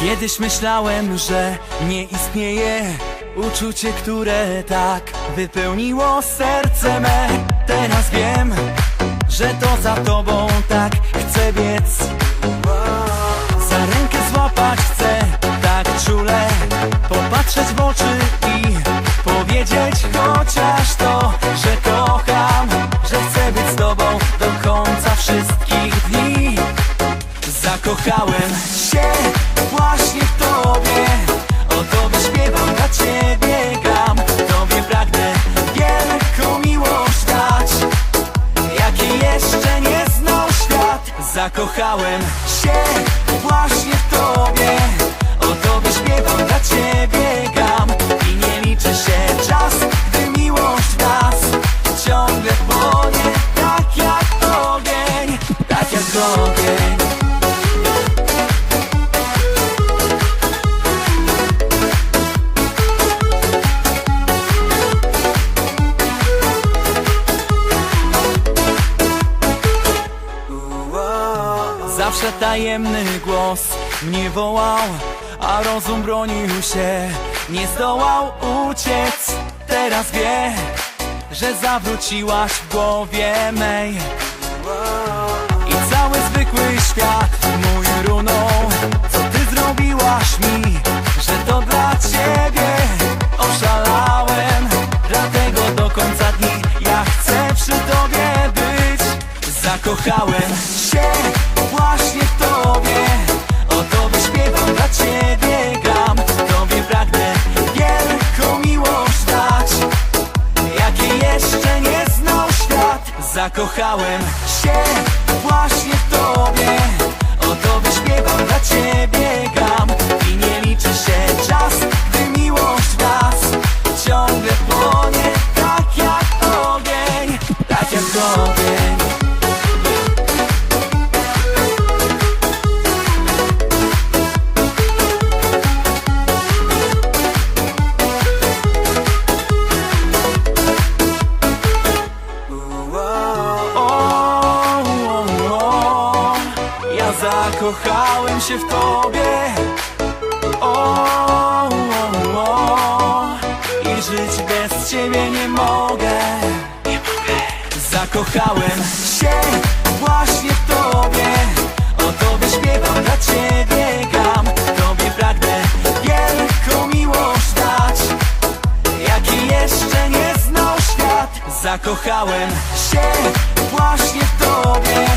Kiedyś myślałem, że nie istnieje uczucie, które tak wypełniło serce me. Teraz wiem, że to za tobą tak chcę biec. Za rękę złapać chcę tak czule, popatrzeć w oczy i powiedzieć chociaż to, że kocham, że chcę być z tobą do końca wszystkich dni. Zakochałem się Zakochałem się. Właśnie w tobie. O tobie śpiewam, dla ciebie gram I nie liczy się czas, gdy miłość w nas Ciągle płonie tak jak ogień Tak jak ogień Zawsze tajemny głos mnie wołał A rozum bronił się. Nie zdołał uciec Teraz wie, że zawróciłaś w głowie mej. I cały zwykły świat Zakochałem się właśnie w tobie. O tobie śpiewam, dla ciebie gram. Tobie pragnę wielką miłość dać. Jakiej jeszcze nie znał świat. Zakochałem się właśnie w tobie. O tobie śpiewam, dla ciebie gram. I nie liczy się czas, gdy miłość w nas Ciągle płonie. Tak jak ogień Tak jak ogień zakochałem się w tobie. O, o, o, I żyć bez ciebie nie mogę. Zakochałem się właśnie w tobie. O tobie śpiewam, dla ciebie gram. Tobie pragnę wielką miłość dać. Jaki jeszcze nie znał świat. Zakochałem się właśnie w tobie